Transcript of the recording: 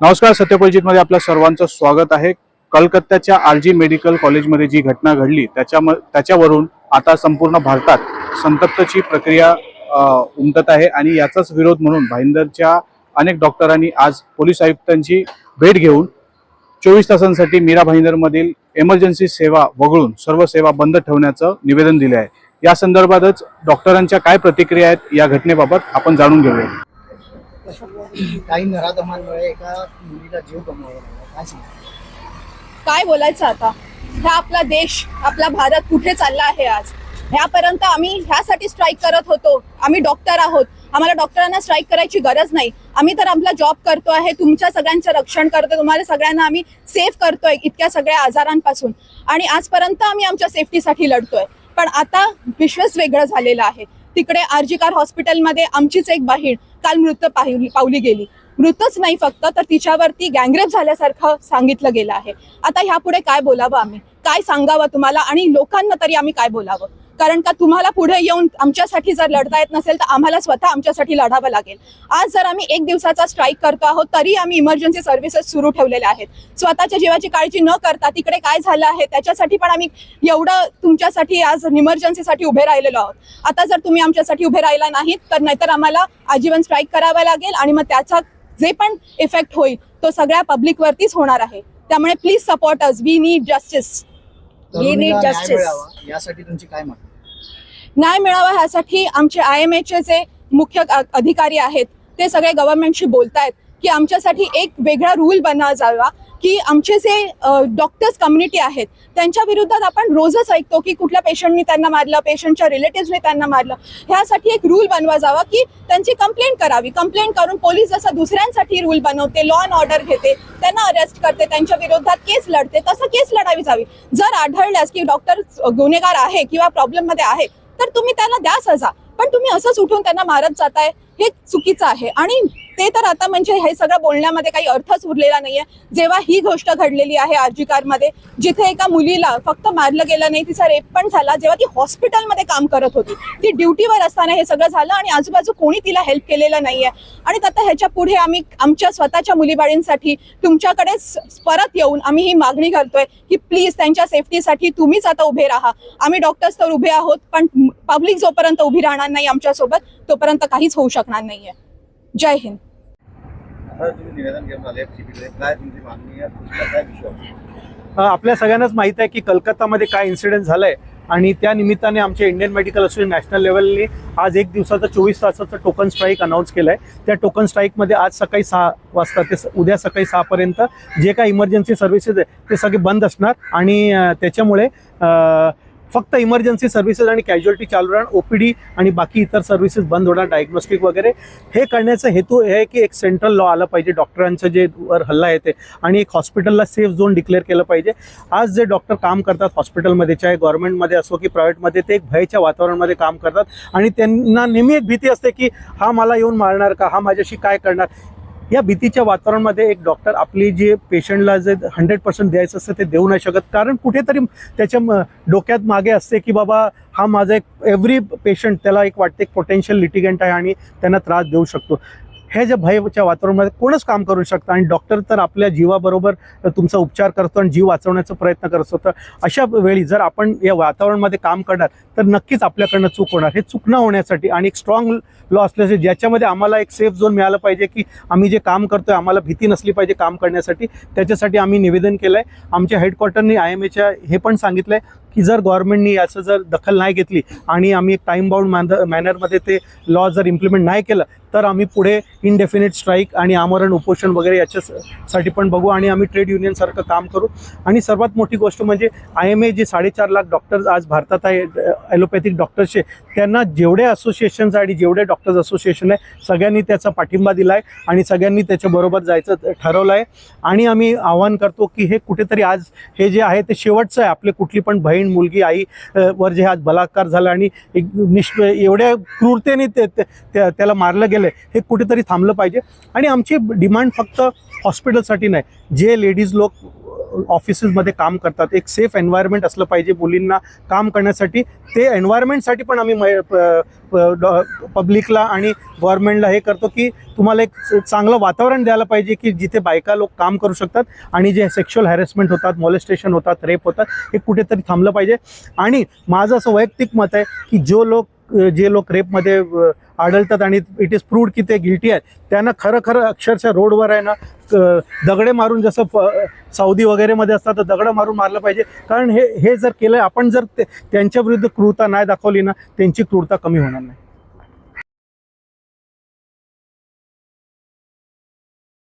नमस्कार सत्यपरिचितमध्ये आपल्या सर्वांचं स्वागत आहे. कलकत्त्याच्या आर जी मेडिकल कॉलेजमध्ये जी घटना घडली त्याच्या त्याच्यावरून आता संपूर्ण भारतात संतप्तची प्रक्रिया उमटत आहे आणि याचाच विरोध म्हणून भाईंदरच्या अनेक डॉक्टरांनी आज पोलीस आयुक्तांची भेट घेऊन चोवीस तासांसाठी मीरा भाईंदरमधील एमर्जन्सी सेवा वगळून सर्व सेवा बंद ठेवण्याचं निवेदन दिले आहे. या संदर्भातच डॉक्टरांच्या काय प्रतिक्रिया आहेत या घटनेबाबत आपण जाणून घेऊया. काही नराधमांमुळे एका मुलीला जीव गमवावा काय काय बोलायचं आता? हा आपला देश आपला भारत कुठे चालला आहे आज? ह्यापर्यंत आम्ही ह्यासाठी स्ट्राईक करत होतो. आम्ही डॉक्टर आहोत. आम्हाला डॉक्टरांना स्ट्राईक करायची गरज नाही. आम्ही तर आपला जॉब करतो आहे. तुमच्या सगळ्यांचं रक्षण करतो. तुम्हाला सगळ्यांना आम्ही सेफ करतोय इतक्या सगळ्या आजारांपासून. आणि आजपर्यंत आम्ही आमच्या सेफ्टीसाठी लढतोय. पण आता विश्वच वेगळं झालेलं आहे. तिकडे आरजीकार हॉस्पिटलमध्ये आमचीच एक बहीण काल मृत पाहिली पावली गेली. मृतच नाही फक्त तर तिच्यावरती गँगरेप झाल्यासारखं सांगितलं गेलं आहे. आता ह्यापुढे काय बोलावं आम्ही? काय सांगावं तुम्हाला? आणि लोकांना तरी आम्ही काय बोलावं? कारण का तुम्हाला पुढे येऊन आमच्यासाठी जर लढता येत नसेल तर आम्हाला स्वतः आमच्यासाठी लढावं लागेल. आज जर आम्ही एक दिवसाचा स्ट्राईक करतो आहोत तरी आम्ही इमर्जन्सी सर्व्हिसेस सुरू ठेवलेल्या आहेत. स्वतःच्या जीवाची काळजी न करता तिकडे काय झालं आहे त्याच्यासाठी पण आम्ही एवढं तुमच्यासाठी आज इमर्जन्सीसाठी उभे राहिलेलो आहोत. आता जर तुम्ही आमच्यासाठी उभे राहिला नाहीत तर नाहीतर आम्हाला आजीवन स्ट्राईक करावा लागेल आणि मग त्याचा जे पण इफेक्ट होईल तो सगळ्या पब्लिकवरतीच होणार आहे. त्यामुळे please support us we need justice न्याय justice. मिळावा यासाठी तुमची काय न्याय मिळावा ह्यासाठी आमचे आय एम एचे जे मुख्य अधिकारी आहेत. ते सगळे गव्हर्नमेंटशी बोलतायत की आमच्यासाठी एक वेगळा रूल बनवा जावा की आमचे जे डॉक्टर्स कम्युनिटी आहेत त्यांच्या विरुद्धात आपण रोजच ऐकतो की कुठल्या पेशंटनी त्यांना मारलं पेशंटच्या रिलेटिव्हने त्यांना मारलं. ह्यासाठी एक रूल बनवा जावा की त्यांची कंप्लेंट करावी. कंप्लेंट करून पोलीस जसं दुसऱ्यांसाठी रूल बनवते लॉ अँड ऑर्डर घेते त्यांना अरेस्ट करते त्यांच्या विरोधात केस लढते तसं केस लढावी जावी. जर आढळल्यास की डॉक्टर गुन्हेगार आहे किंवा प्रॉब्लेममध्ये आहे तर तुम्ही त्याला द्या सजा. पण तुम्ही असंच उठून त्यांना मारत जाताय. हे चुकीचं आहे. आणि ते तर आता म्हणजे हे सगळं बोलण्यामध्ये काही अर्थच उरलेला नाहीये. जेव्हा ही गोष्ट घडलेली आहे आरजी मध्ये जिथे एका मुलीला फक्त मारलं गेलं नाही तिचा रेप पण झाला जेव्हा ती हॉस्पिटलमध्ये काम करत होती ती ड्युटीवर असताना हे सगळं झालं आणि आजूबाजू कोणी तिला हेल्प केलेलं नाहीये. आणि आता ह्याच्या पुढे आम्ही आमच्या स्वतःच्या मुलीबाळींसाठी तुमच्याकडे परत येऊन आम्ही ही मागणी करतोय की प्लीज त्यांच्या सेफ्टीसाठी तुम्हीच आता उभे राहा. आम्ही डॉक्टर्स तर उभे आहोत पण पब्लिक जोपर्यंत उभी राहणार नाही आमच्यासोबत तोपर्यंत काहीच होऊ शकणार नाहीये. जय हिंद. काय काय आपल्या सगळ्यांनाच माहीत आहे की कलकत्तामध्ये काय इन्सिडेंट झालंय आणि त्या निमित्ताने आमच्या इंडियन मेडिकल असोसिएशन नॅशनल लेवलने आज एक दिवसाचं चोवीस तासाचं टोकन स्ट्राईक अनाऊन्स केलं आहे त्या टोकन स्ट्राईकमध्ये आज सकाळी सहा वाजता ते स- उद्या सकाळी सहापर्यंत जे काही इमर्जन्सी सर्व्हिसेस आहे ते सगळे बंद असणार आणि त्याच्यामुळे फक्त इमर्जन्सी सर्व्हिसेस आणि कॅज्युअलिटी चालू राहणार ओपीडी आणि बाकी इतर सर्व्हिसेस बंद होणार डायग्नोस्टिक वगैरे. हे करण्याचा हेतू हे आहे की एक सेंट्रल लॉ आलं पाहिजे डॉक्टरांचं जे वर हल्ला येते आणि एक हॉस्पिटलला सेफ झोन डिक्लेअर केलं पाहिजे. आज जे डॉक्टर काम करतात हॉस्पिटलमध्ये चाहे गव्हर्नमेंटमध्ये असो की प्रायव्हेटमध्ये ते एक भयच्या वातावरणामध्ये काम करतात. आणि त्यांना नेहमी एक भीती असते की हा मला येऊन मारणार का? हा माझ्याशी काय करणार? या भीतीच्या वातावरणामध्ये एक डॉक्टर आपली जे पेशंटला जे हंड्रेड पर्सेंट द्यायचं असतं ते देऊ नाही शकत. कारण कुठेतरी त्याच्या डोक्यात मागे असते की बाबा हा माझा एक एव्हरी पेशंट त्याला एक वाटते एक पोटेन्शियल लिटिगंट आहे आणि त्यांना त्रास देऊ शकतो. हे जे भयच्या वातावरणामध्ये कोणच काम करू शकतं? आणि डॉक्टर तर आपल्या जीवाबरोबर तुमचा उपचार करतो आणि जीव वाचवण्याचा प्रयत्न करत असतो. तर अशा वेळी जर आपण या वातावरणामध्ये काम करणार तर नक्कीच आपल्याकडनं चूक होणार. हे चूक न होण्यासाठी आणि एक स्ट्रॉंग लॉ असल्याचे ज्याच्यामध्ये आम्हाला एक सेफ झोन मिळालं पाहिजे की आम्ही जे काम करतो आहे आम्हाला भीती नसली पाहिजे काम करण्यासाठी. त्याच्यासाठी आम्ही निवेदन केलं आहे आमच्या हेडक्वार्टरनी आय एम एच्या हे पण सांगितलं आहे की जर गव्हर्नमेंटनी याचं जर दखल नाही घेतली आणि आम्ही एक टाईम बाउंड मॅन मॅनरमध्ये ते लॉ जर इम्प्लिमेंट नाही केलं तर आम्ही पुढे इनडेफिनेट स्ट्राईक आणि आमरण उपोषण वगैरे याच्यासाठी पण बघू आणि आम्ही ट्रेड युनियनसारखं काम करू. आणि सर्वात मोठी गोष्ट म्हणजे आय एम ए जे साडेचार लाख डॉक्टर्स आज भारतात आहे ॲलोपॅथिक डॉक्टर्सचे त्यांना जेवढे असोसिएशन्स आणि जेवढे डॉक्टर्स असोसिएशन आहे सगळ्यांनी त्याचा पाठिंबा दिला आहे आणि सगळ्यांनी त्याच्याबरोबर जायचं ठरवलं आहे आणि आम्ही आवाहन करतो की हे कुठेतरी आज हे जे आहे ते शेवटचं आहे आपले कुठली पण बहीण मुलगी आई वर जे आज बलात्कार झाला आणि एक निष्प एवढ्या क्रूरतेने ते त्याला मारलं गेलं हे कुठेतरी थांबलं पाहिजे. आणि आमची डिमांड फक्त हॉस्पिटलसाठी नाही जे लेडीज लोक ऑफिसेसमध्ये काम करतात. एक सेफ एन्व्हायरमेंट असलं पाहिजे मुलींना काम करण्यासाठी. ते एन्व्हायरमेंटसाठी पण आम्ही पब्लिकला आणि गव्हर्नमेंटला हे करतो की तुम्हाला एक चांगलं वातावरण द्यायला पाहिजे की जिथे बायका लोक काम करू शकतात आणि जे सेक्शुअल हॅरेसमेंट होतात मॉलेस्टेशन होतात रेप होतात हे कुठेतरी थांबलं पाहिजे. आणि माझं असं वैयक्तिक मत आहे की जो लोक जे लोक रेपमध्ये आढळतात आणि इट इज प्रूव्ड की ते गिल्टी आहेत त्यांना खरं खरं अक्षरशः रोडवर आहे ना दगडे मारून जसं प- सौदी वगैरेमध्ये असतात तर दगडं मारून मारलं पाहिजे. कारण हे हे जर केलं आपण जर ते- त्यांच्या विरुद्ध क्रूरता नाही दाखवली ना त्यांची क्रूरता कमी होणार नाही.